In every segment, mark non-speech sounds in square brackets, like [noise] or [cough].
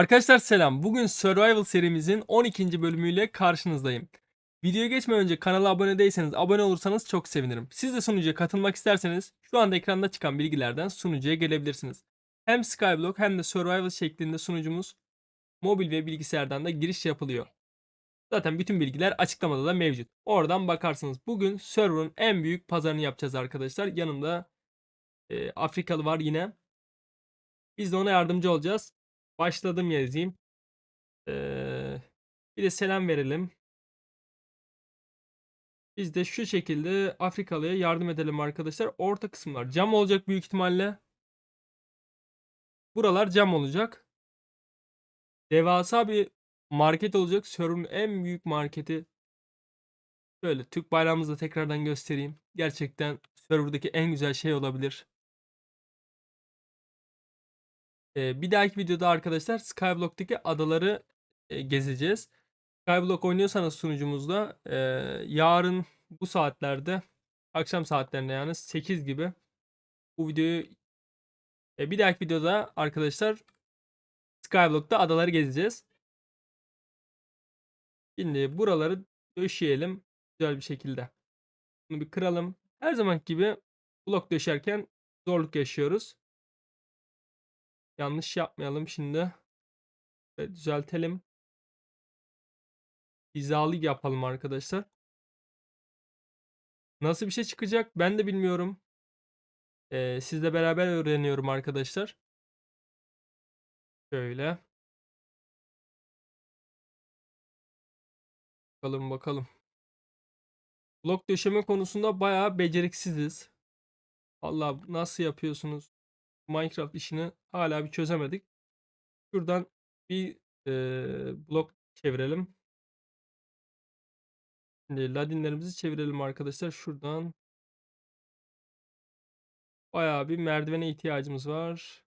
Arkadaşlar selam. Bugün Survival serimizin 12. bölümüyle karşınızdayım. Videoya geçmeden önce kanala abone değilseniz abone olursanız çok sevinirim. Siz de sunucuya katılmak isterseniz şu anda ekranda çıkan bilgilerden sunucuya gelebilirsiniz. Hem Skyblock hem de Survival şeklinde sunucumuz mobil ve bilgisayardan da giriş yapılıyor. Zaten bütün bilgiler açıklamada da mevcut. Oradan bakarsınız. Bugün server'ın en büyük pazarını yapacağız arkadaşlar. Yanımda e, Afrikalı var yine. Biz de ona yardımcı olacağız. Başladım yazayım. Ee, bir de selam verelim. Biz de şu şekilde Afrikalı'ya yardım edelim arkadaşlar. Orta kısımlar cam olacak büyük ihtimalle. Buralar cam olacak. Devasa bir market olacak. Server'ın en büyük marketi. Şöyle Türk bayrağımızı da tekrardan göstereyim. Gerçekten serverdaki en güzel şey olabilir. Ee, bir dahaki videoda arkadaşlar Skyblock'taki adaları e, gezeceğiz. Skyblock oynuyorsanız sunucumuzda e, yarın bu saatlerde akşam saatlerinde yani 8 gibi bu videoyu e, bir dahaki videoda arkadaşlar Skyblock'ta adaları gezeceğiz. Şimdi buraları döşeyelim güzel bir şekilde. Bunu bir kıralım. Her zaman gibi blok döşerken zorluk yaşıyoruz. Yanlış yapmayalım şimdi. Ve düzeltelim. Hizalı yapalım arkadaşlar. Nasıl bir şey çıkacak ben de bilmiyorum. Ee, sizle beraber öğreniyorum arkadaşlar. Şöyle. Bakalım bakalım. Blok döşeme konusunda bayağı beceriksiziz. Allah nasıl yapıyorsunuz? Minecraft işini hala bir çözemedik. Şuradan bir e, blok çevirelim. Şimdi ladinlerimizi çevirelim arkadaşlar. Şuradan bayağı bir merdivene ihtiyacımız var.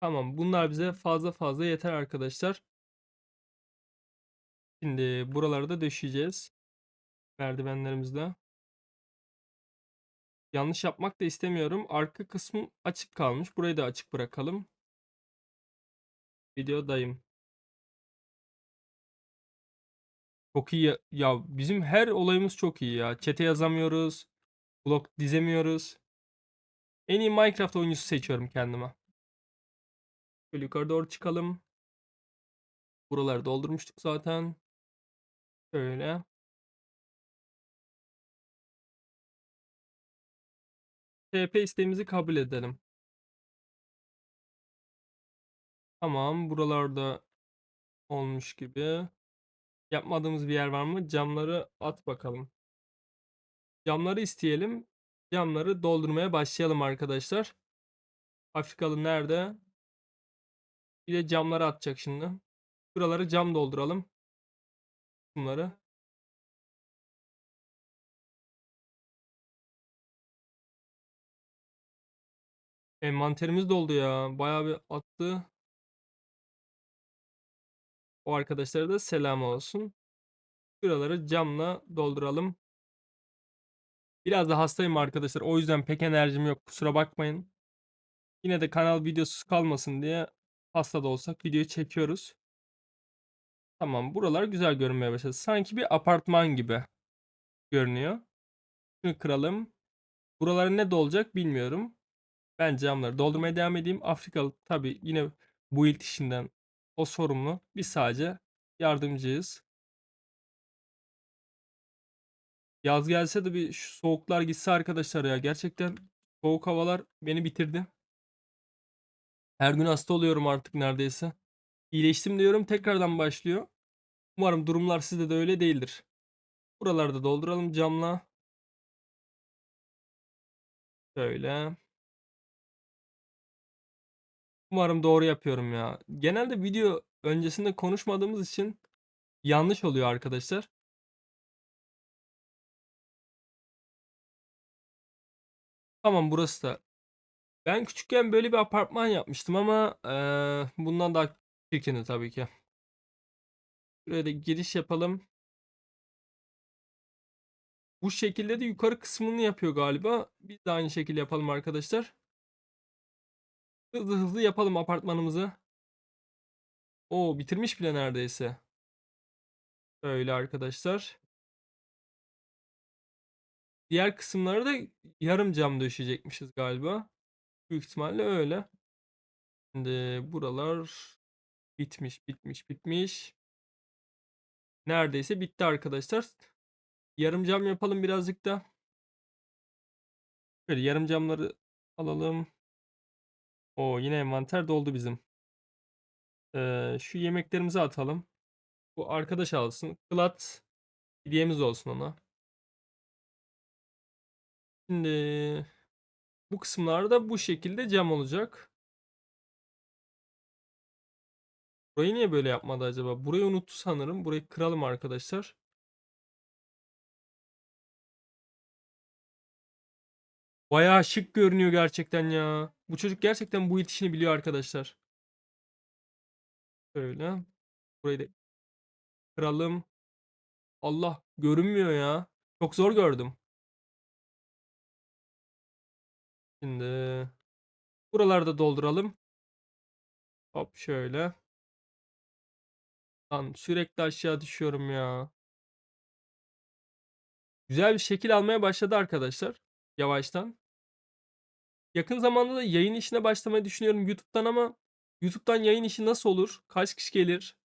Tamam bunlar bize fazla fazla yeter arkadaşlar. Şimdi buraları da döşeyeceğiz. Merdivenlerimizle. Yanlış yapmak da istemiyorum. Arka kısmı açık kalmış. Burayı da açık bırakalım. Videodayım. Çok iyi. Ya, ya bizim her olayımız çok iyi ya. Çete yazamıyoruz. Blok dizemiyoruz. En iyi Minecraft oyuncusu seçiyorum kendime. Şöyle yukarı doğru çıkalım. Buraları doldurmuştuk zaten. Şöyle. TP isteğimizi kabul edelim. Tamam. Buralarda olmuş gibi. Yapmadığımız bir yer var mı? Camları at bakalım. Camları isteyelim. Camları doldurmaya başlayalım arkadaşlar. Afrikalı nerede? Bir de camları atacak şimdi. Buraları cam dolduralım. Bunları. Envanterimiz doldu ya. Bayağı bir attı. O arkadaşlara da selam olsun. Şuraları camla dolduralım. Biraz da hastayım arkadaşlar. O yüzden pek enerjim yok. Kusura bakmayın. Yine de kanal videosuz kalmasın diye hasta da olsak videoyu çekiyoruz. Tamam buralar güzel görünmeye başladı. Sanki bir apartman gibi görünüyor. Şunu kıralım. Buralara ne dolacak bilmiyorum. Ben camları doldurmaya devam edeyim. Afrikalı tabi yine bu ilk işinden o sorumlu. Biz sadece yardımcıyız. Yaz gelse de bir şu soğuklar gitse arkadaşlar ya. Gerçekten soğuk havalar beni bitirdi. Her gün hasta oluyorum artık neredeyse. İyileştim diyorum tekrardan başlıyor. Umarım durumlar sizde de öyle değildir. Buraları da dolduralım camla. Şöyle. Umarım doğru yapıyorum ya. Genelde video öncesinde konuşmadığımız için yanlış oluyor arkadaşlar. Tamam burası da. Ben küçükken böyle bir apartman yapmıştım ama eee, bundan daha çirkini tabii ki. Şuraya da giriş yapalım. Bu şekilde de yukarı kısmını yapıyor galiba. Biz de aynı şekilde yapalım arkadaşlar. Hızlı hızlı yapalım apartmanımızı. Oo bitirmiş bile neredeyse. Öyle arkadaşlar. Diğer kısımları da yarım cam döşeyecekmişiz galiba. Büyük ihtimalle öyle. Şimdi buralar bitmiş, bitmiş, bitmiş. Neredeyse bitti arkadaşlar. Yarım cam yapalım birazcık da. Böyle yarım camları alalım. O yine envanter doldu bizim. Ee, şu yemeklerimizi atalım. Bu arkadaş alsın. Klat hediyemiz olsun ona. Şimdi bu kısımlarda bu şekilde cam olacak. Burayı niye böyle yapmadı acaba? Burayı unuttu sanırım. Burayı kıralım arkadaşlar. Bayağı şık görünüyor gerçekten ya. Bu çocuk gerçekten bu işini biliyor arkadaşlar. Şöyle. Burayı da kıralım. Allah görünmüyor ya. Çok zor gördüm. Şimdi buralarda dolduralım. Hop şöyle. Lan sürekli aşağı düşüyorum ya. Güzel bir şekil almaya başladı arkadaşlar. Yavaştan. Yakın zamanda da yayın işine başlamayı düşünüyorum YouTube'dan ama YouTube'dan yayın işi nasıl olur? Kaç kişi gelir?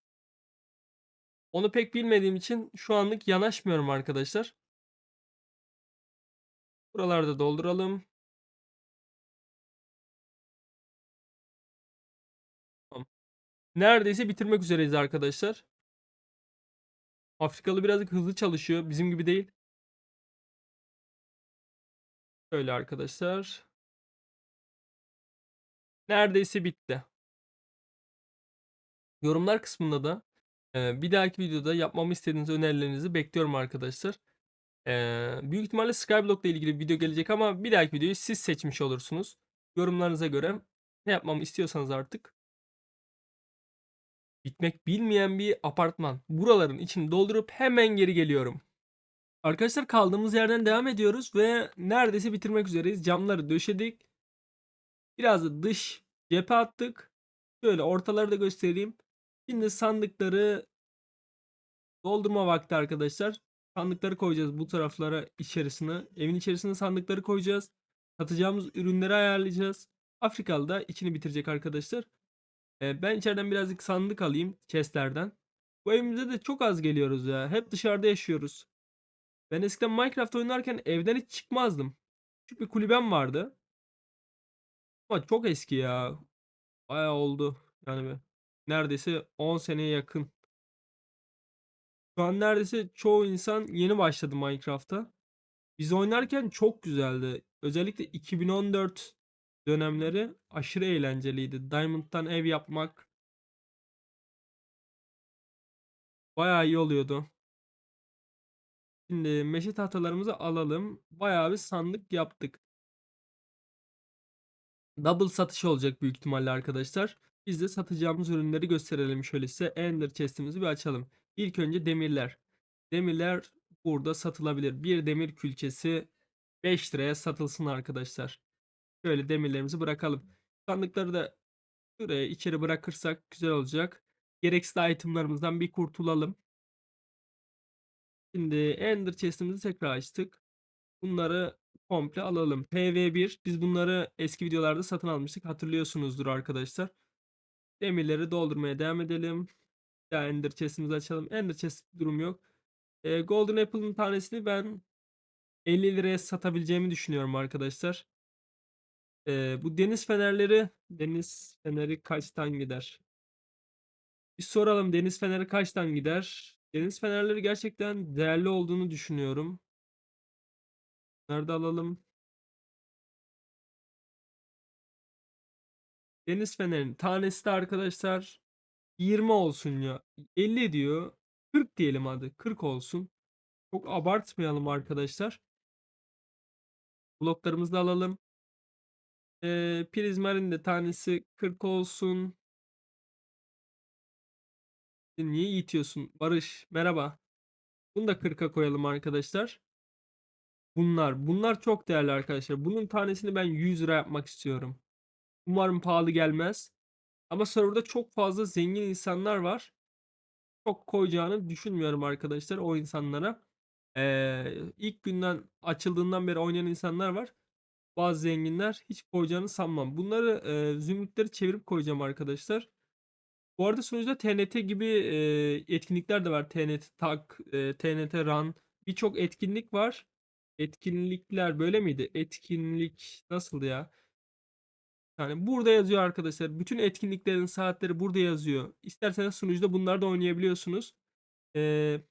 Onu pek bilmediğim için şu anlık yanaşmıyorum arkadaşlar. Buralarda dolduralım. Neredeyse bitirmek üzereyiz arkadaşlar. Afrikalı birazcık hızlı çalışıyor. Bizim gibi değil. Şöyle arkadaşlar. Neredeyse bitti. Yorumlar kısmında da bir dahaki videoda yapmamı istediğiniz önerilerinizi bekliyorum arkadaşlar. Büyük ihtimalle Skyblock ile ilgili bir video gelecek ama bir dahaki videoyu siz seçmiş olursunuz. Yorumlarınıza göre ne yapmamı istiyorsanız artık. Bitmek bilmeyen bir apartman. Buraların içini doldurup hemen geri geliyorum. Arkadaşlar kaldığımız yerden devam ediyoruz ve neredeyse bitirmek üzereyiz. Camları döşedik. Biraz da dış cephe attık. Şöyle ortaları da göstereyim. Şimdi sandıkları doldurma vakti arkadaşlar. Sandıkları koyacağız bu taraflara içerisine. Evin içerisine sandıkları koyacağız. Satacağımız ürünleri ayarlayacağız. Afrikalı da içini bitirecek arkadaşlar. Ee, ben içeriden birazcık sandık alayım chestlerden. Bu evimize de çok az geliyoruz ya. Hep dışarıda yaşıyoruz. Ben eskiden Minecraft oynarken evden hiç çıkmazdım. Küçük bir kulübem vardı. Ama çok eski ya. Bayağı oldu. Yani be. Neredeyse 10 seneye yakın. Şu an neredeyse çoğu insan yeni başladı Minecraft'a. Biz oynarken çok güzeldi. Özellikle 2014 dönemleri aşırı eğlenceliydi. Diamond'dan ev yapmak bayağı iyi oluyordu. Şimdi meşe tahtalarımızı alalım. Bayağı bir sandık yaptık. Double satış olacak büyük ihtimalle arkadaşlar. Biz de satacağımız ürünleri gösterelim şöyle size. Ender chest'imizi bir açalım. İlk önce demirler. Demirler burada satılabilir. Bir demir külçesi 5 liraya satılsın arkadaşlar. Şöyle demirlerimizi bırakalım. Sandıkları da şuraya içeri bırakırsak güzel olacak. Gereksiz itemlarımızdan bir kurtulalım. Şimdi Ender chest'imizi tekrar açtık. Bunları komple alalım. PV1 biz bunları eski videolarda satın almıştık. Hatırlıyorsunuzdur arkadaşlar. Demirleri doldurmaya devam edelim. Bir Ender chest'imizi açalım. Ender chest durum yok. E, Golden Apple'ın tanesini ben 50 liraya satabileceğimi düşünüyorum arkadaşlar. E, bu deniz fenerleri deniz feneri kaçtan gider? Bir soralım deniz feneri kaçtan gider? Deniz fenerleri gerçekten değerli olduğunu düşünüyorum. Nerede alalım? Deniz fenerinin tanesi de arkadaşlar 20 olsun ya. 50 diyor. 40 diyelim hadi. 40 olsun. Çok abartmayalım arkadaşlar. Bloklarımızı da alalım. Ee, prizmarin de tanesi 40 olsun. Niye itiyorsun? Barış merhaba. Bunu da 40'a koyalım arkadaşlar. Bunlar. Bunlar çok değerli arkadaşlar. Bunun tanesini ben 100 lira yapmak istiyorum. Umarım pahalı gelmez. Ama serverda çok fazla zengin insanlar var. Çok koyacağını düşünmüyorum arkadaşlar o insanlara. Ee, ilk günden açıldığından beri oynayan insanlar var. Bazı zenginler hiç koyacağını sanmam. Bunları e, zümrütleri çevirip koyacağım arkadaşlar. Bu arada sunucuda TNT gibi e, etkinlikler de var. TNT Tak, e, TNT Run. Birçok etkinlik var. Etkinlikler böyle miydi? Etkinlik nasıldı ya? Yani burada yazıyor arkadaşlar. Bütün etkinliklerin saatleri burada yazıyor. İsterseniz sunucuda bunları da oynayabiliyorsunuz. Ee,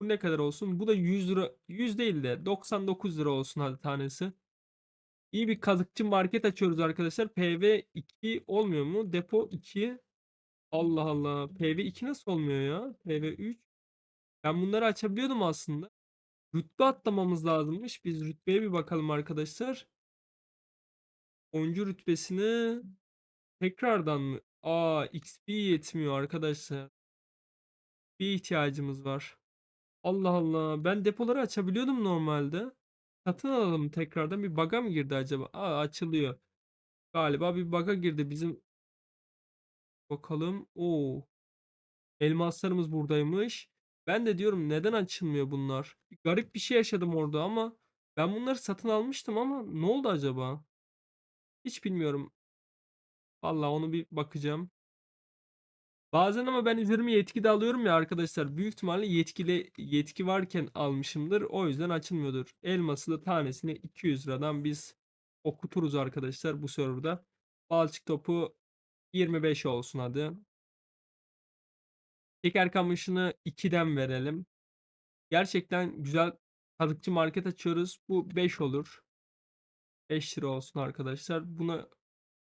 bu ne kadar olsun? Bu da 100 lira. 100 değil de 99 lira olsun hadi tanesi. İyi bir kazıkçı market açıyoruz arkadaşlar. PV2 olmuyor mu? Depo 2. Allah Allah. PV2 nasıl olmuyor ya? PV3. Ben bunları açabiliyordum aslında. Rütbe atlamamız lazımmış. Biz rütbeye bir bakalım arkadaşlar. Oyuncu rütbesini tekrardan mı? Aa XP yetmiyor arkadaşlar. Bir ihtiyacımız var. Allah Allah. Ben depoları açabiliyordum normalde. Satın alalım tekrardan. Bir bug'a mı girdi acaba? Aa açılıyor. Galiba bir bug'a girdi bizim. Bakalım. Oo. Elmaslarımız buradaymış. Ben de diyorum neden açılmıyor bunlar? Bir garip bir şey yaşadım orada ama ben bunları satın almıştım ama ne oldu acaba? Hiç bilmiyorum. Vallahi onu bir bakacağım. Bazen ama ben üzerime yetki de alıyorum ya arkadaşlar. Büyük ihtimalle yetkili yetki varken almışımdır. O yüzden açılmıyordur. Elması da tanesini 200 liradan biz okuturuz arkadaşlar bu serverda. Balçık topu 25 olsun hadi. Şeker kamışını 2'den verelim. Gerçekten güzel kalıkçı market açıyoruz. Bu 5 olur. 5 lira olsun arkadaşlar. Buna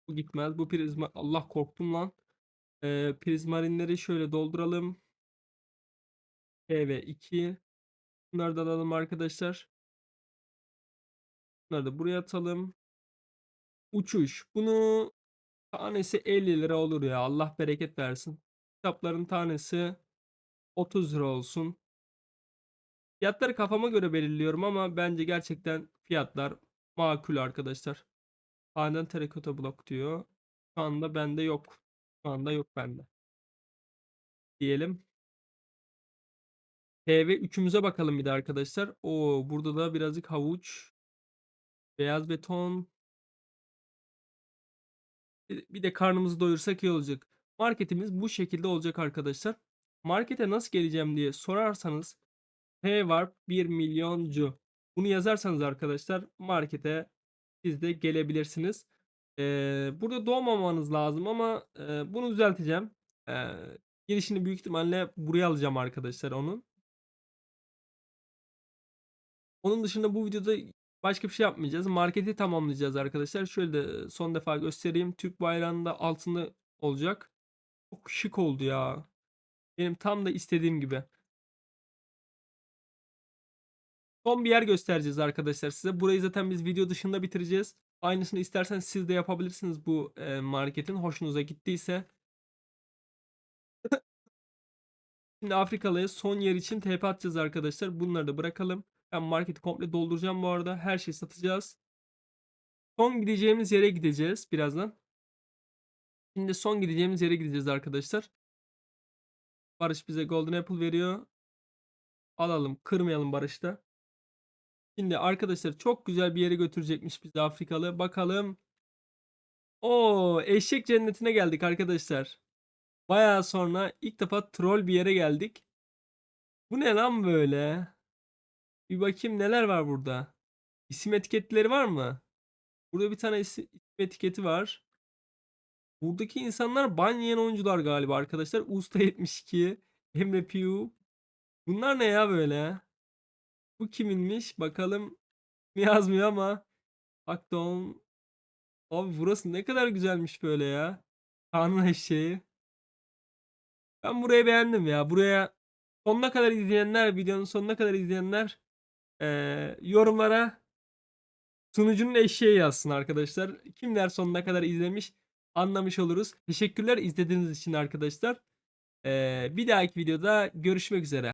bu gitmez. Bu prizma Allah korktum lan. Ee, prizmarinleri şöyle dolduralım. PV2. Bunları da alalım arkadaşlar. Bunları da buraya atalım. Uçuş. Bunu tanesi 50 lira olur ya. Allah bereket versin. Kitapların tanesi 30 lira olsun. Fiyatları kafama göre belirliyorum ama bence gerçekten fiyatlar makul arkadaşlar. Halen terakota blok diyor. Şu anda bende yok. Şu anda yok bende. Diyelim. PV 3'ümüze bakalım bir de arkadaşlar. Oo burada da birazcık havuç. Beyaz beton. Bir de karnımızı doyursak iyi olacak. Marketimiz bu şekilde olacak arkadaşlar. Markete nasıl geleceğim diye sorarsanız P var 1 milyoncu. Bunu yazarsanız arkadaşlar markete siz de gelebilirsiniz. Ee, burada doğmamanız lazım ama e, bunu düzelteceğim. Ee, girişini büyük ihtimalle buraya alacağım arkadaşlar onun. Onun dışında bu videoda başka bir şey yapmayacağız. Marketi tamamlayacağız arkadaşlar. Şöyle de son defa göstereyim. Türk bayrağının da altında olacak. Çok şık oldu ya. Benim tam da istediğim gibi. Son bir yer göstereceğiz arkadaşlar size. Burayı zaten biz video dışında bitireceğiz. Aynısını isterseniz siz de yapabilirsiniz bu e, marketin. Hoşunuza gittiyse. [laughs] Şimdi Afrikalı'ya son yer için TP atacağız arkadaşlar. Bunları da bırakalım. Ben marketi komple dolduracağım bu arada. Her şeyi satacağız. Son gideceğimiz yere gideceğiz birazdan. Şimdi son gideceğimiz yere gideceğiz arkadaşlar. Barış bize Golden Apple veriyor. Alalım. Kırmayalım Barış'ta. Şimdi arkadaşlar çok güzel bir yere götürecekmiş bizi Afrikalı. Bakalım. O eşek cennetine geldik arkadaşlar. Bayağı sonra ilk defa troll bir yere geldik. Bu ne lan böyle? Bir bakayım neler var burada. İsim etiketleri var mı? Burada bir tane isim etiketi var. Buradaki insanlar ban yiyen oyuncular galiba arkadaşlar. Usta 72, Emre Piu. Bunlar ne ya böyle? Bu kiminmiş? Bakalım. Yazmıyor ama. Akdon. Abi burası ne kadar güzelmiş böyle ya. Kanun eşeği. Ben burayı beğendim ya. Buraya sonuna kadar izleyenler, videonun sonuna kadar izleyenler eee, yorumlara sunucunun eşeği yazsın arkadaşlar. Kimler sonuna kadar izlemiş anlamış oluruz. Teşekkürler izlediğiniz için arkadaşlar. Eee, bir dahaki videoda görüşmek üzere.